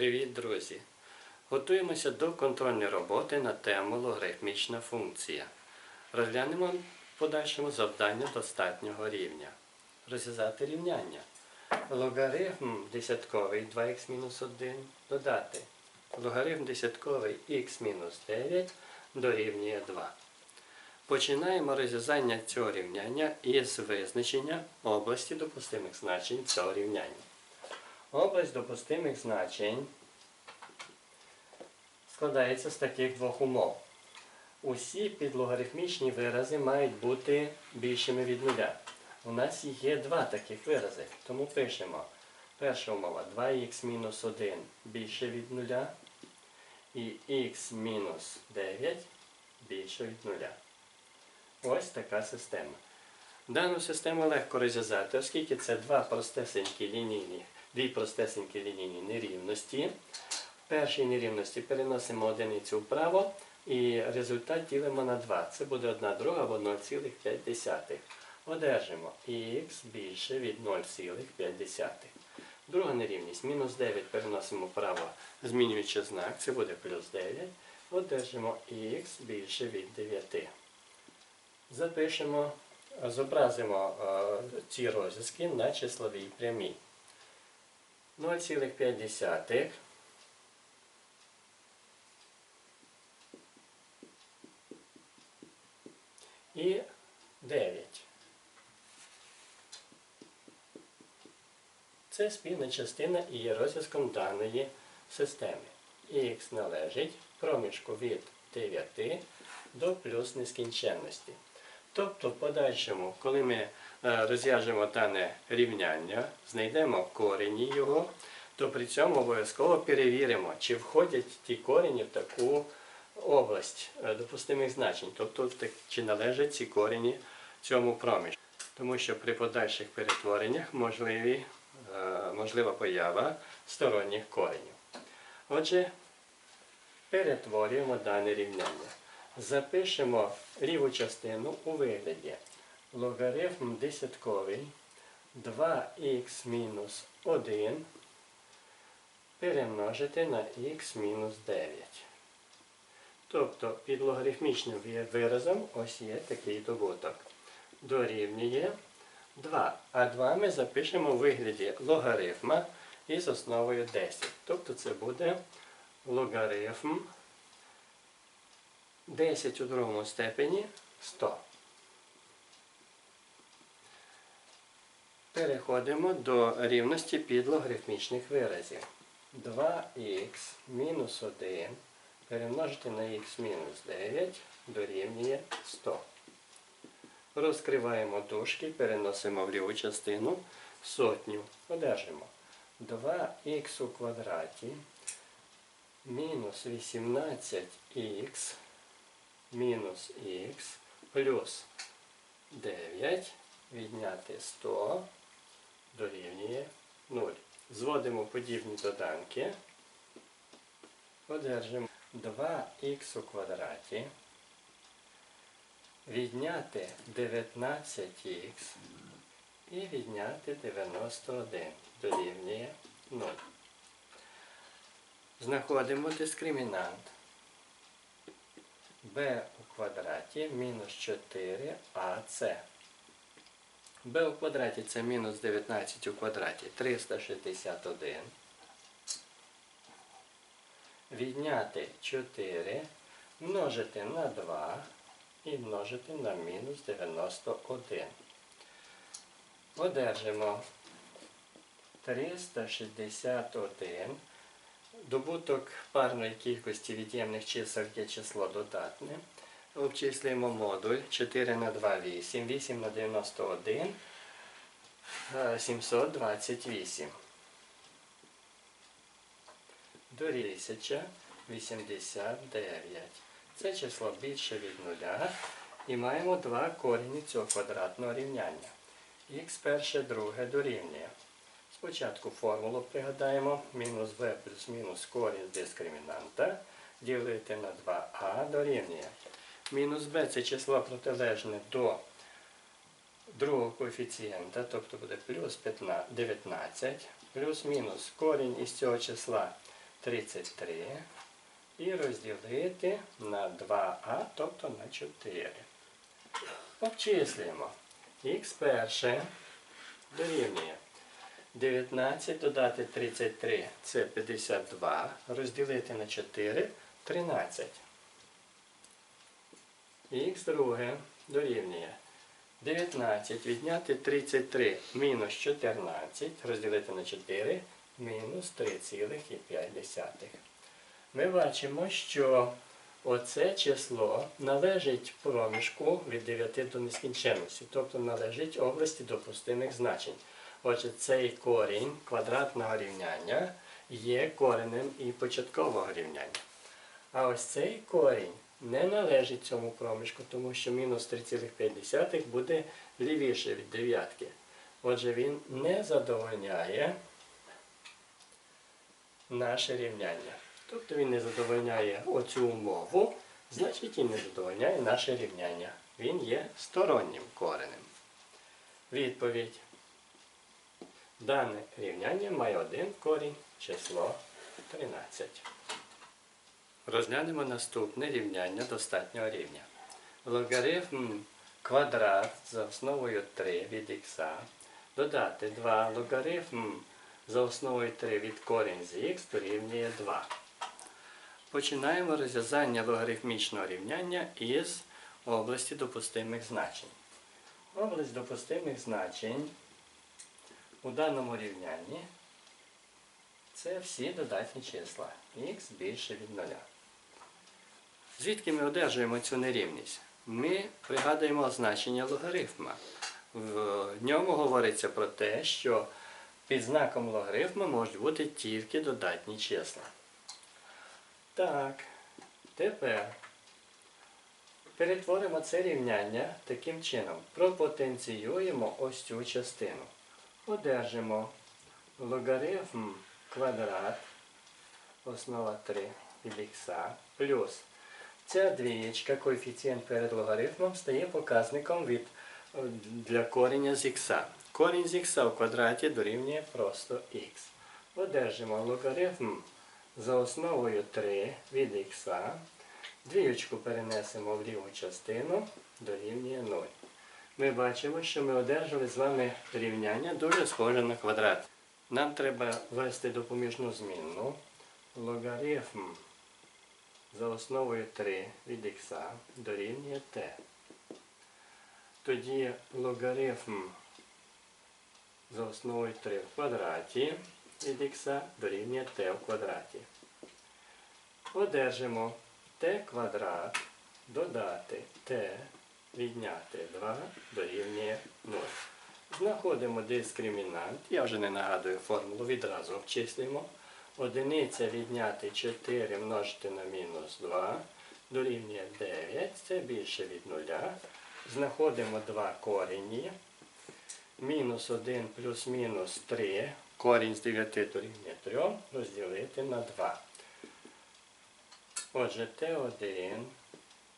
Привіт, друзі! Готуємося до контрольної роботи на тему логарифмічна функція. Розглянемо в подальшому завдання достатнього рівня. Розв'язати рівняння. Логарифм десятковий 2х-1 додати. Логарифм десятковий х-9 дорівнює 2. Починаємо розв'язання цього рівняння із визначення області допустимих значень цього рівняння. Область допустимих значень складається з таких двох умов. Усі підлогарифмічні вирази мають бути більшими від нуля. У нас є два таких вирази, тому пишемо. Перша умова 2х мінус 1 більше від нуля і х мінус 9 більше від нуля. Ось така система. Дану систему легко розв'язати, оскільки це два простесенькі лінійні, дві простесенькі лінійні нерівності. В першій нерівності переносимо одиницю вправо і результат ділимо на 2. Це буде 1 друга або 0,5. Одержимо х більше від 0,5. Друга нерівність. Мінус 9 переносимо вправо, змінюючи знак, це буде плюс 9. Одержимо х більше від 9. Запишемо, зобразимо е, ці розв'язки на числовій прямій. 0,5 і 9. Це спільна частина і є розв'язком даної системи. Х належить проміжку від 9 до плюс нескінченності. Тобто, в подальшому, коли ми розв'яжемо дане рівняння, знайдемо корені його, то при цьому обов'язково перевіримо, чи входять ті корені в таку область е, допустимих значень, тобто чи належать ці корені цьому проміжку. Тому що при подальших перетвореннях можливі, е, можлива поява сторонніх коренів. Отже, перетворюємо дане рівняння. Запишемо ліву частину у вигляді логарифм десятковий 2х мінус 1 перемножити на х мінус 9. Тобто під логарифмічним виразом ось є такий добуток. Дорівнює 2. А 2 ми запишемо у вигляді логарифма із основою 10. Тобто це буде логарифм 10 у другому степені 100. Переходимо до рівності підлогарифмічних виразів. 2х мінус 1 перемножити на х мінус 9 дорівнює 100. Розкриваємо дужки, переносимо в ліву частину сотню. Одержимо 2х у квадраті мінус 18х мінус х плюс 9 відняти 100 дорівнює 0. Зводимо подібні доданки. Одержимо 2х у квадраті. Відняти 19х і відняти 91 дорівнює 0. Знаходимо дискримінант b у квадраті мінус 4ac. B у квадраті це мінус 19 у квадраті 361. Відняти 4 множити на 2 і множити на мінус 91. Одержимо 361. Добуток парної кількості від'ємних чисел є число додатне. Обчислюємо модуль 4 на 2 8, 8 на 91, е, 728. До 1089. Це число більше від нуля. І маємо два корені цього квадратного рівняння. Х перше, друге дорівнює. Спочатку формулу пригадаємо. Мінус b плюс мінус корінь дискримінанта. Ділити на 2а дорівнює. Мінус b це число протилежне до другого коефіцієнта, тобто буде плюс 15 19, плюс-мінус корінь із цього числа 33 і розділити на 2а, тобто на 4. Обчислюємо. Х перше дорівнює 19 додати 33 це 52. Розділити на 4 13. Х друге дорівнює 19 відняти 33 мінус 14 розділити на 4 мінус 3,5. Ми бачимо, що оце число належить проміжку від 9 до нескінченності, тобто належить області допустимих значень. Отже, цей корінь квадратного рівняння є коренем і початкового рівняння. А ось цей корінь не належить цьому проміжку, тому що мінус 3,5 буде лівіше від дев'ятки. Отже, він не задовольняє наше рівняння. Тобто він не задовольняє оцю умову, значить і не задовольняє наше рівняння. Він є стороннім коренем. Відповідь. Дане рівняння має один корінь, число 13. Розглянемо наступне рівняння достатнього рівня. Логарифм квадрат за основою 3 від х додати 2 логарифм за основою 3 від корінь з х дорівнює 2. Починаємо розв'язання логарифмічного рівняння із області допустимих значень. Область допустимих значень у даному рівнянні це всі додатні числа. х більше від 0. Звідки ми одержуємо цю нерівність? Ми пригадуємо значення логарифма. В ньому говориться про те, що під знаком логарифма можуть бути тільки додатні числа. Так, тепер перетворимо це рівняння таким чином. Пропотенціюємо ось цю частину. Одержимо логарифм квадрат, основа 3 від х, плюс ця двієчка, коефіцієнт перед логарифмом, стає показником від, е, для кореня з х. Корінь з х в квадраті дорівнює просто х. Одержимо логарифм за основою 3 від х. Двієчку перенесемо в ліву частину, дорівнює 0. Ми бачимо, що ми одержали з вами рівняння дуже схоже на квадрат. Нам треба ввести допоміжну змінну. Логарифм за основою 3 від х дорівнює t. Тоді логарифм за основою 3 в квадраті від х дорівнює t в квадраті. Одержимо t квадрат додати t відняти 2 дорівнює 0. Знаходимо дискримінант. Я вже не нагадую формулу, відразу обчислюємо. Одиниця відняти 4 множити на мінус 2 дорівнює 9. Це більше від 0. Знаходимо два корені. Мінус 1 плюс мінус 3. Корінь з 9 дорівнює 3 розділити на 2. Отже, Т1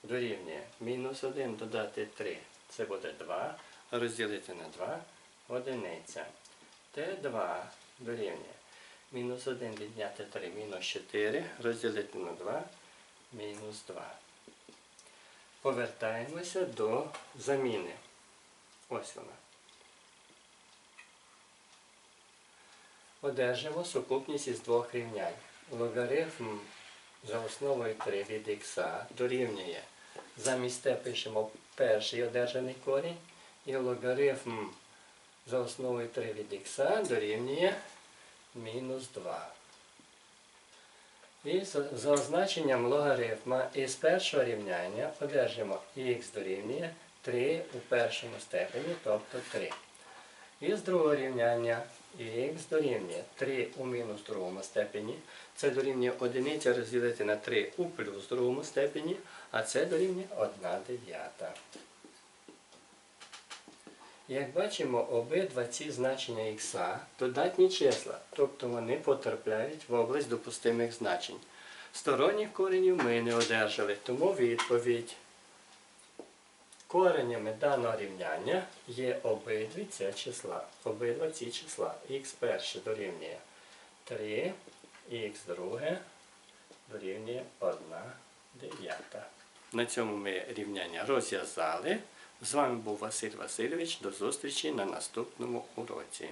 дорівнює мінус 1 додати 3. Це буде 2. Розділити на 2 одиниця. Т2 дорівнює мінус 1 відняти 3 мінус 4. Розділити на 2 мінус 2. Повертаємося до заміни. Ось вона. Одержимо сукупність із двох рівнянь. Логарифм за основою 3 від х дорівнює. Замість t пишемо перший одержаний корінь. І логарифм за основою 3 від х дорівнює мінус 2. І за означенням логарифма із першого рівняння одержимо х дорівнює 3 у першому степені, тобто 3. І з другого рівняння х дорівнює 3 у мінус другому степені. Це дорівнює 1 розділити на 3 у плюс другому степені, а це дорівнює 1 дев'ята. Як бачимо, обидва ці значення х додатні числа, тобто вони потрапляють в область допустимих значень. Сторонніх коренів ми не одержали, тому відповідь. Коренями даного рівняння є обидві ці числа. Обидва ці числа. х перше дорівнює 3, х друге дорівнює 1 дев'ята. На цьому ми рівняння розв'язали. З вами був Василь Васильович. До зустрічі на наступному уроці.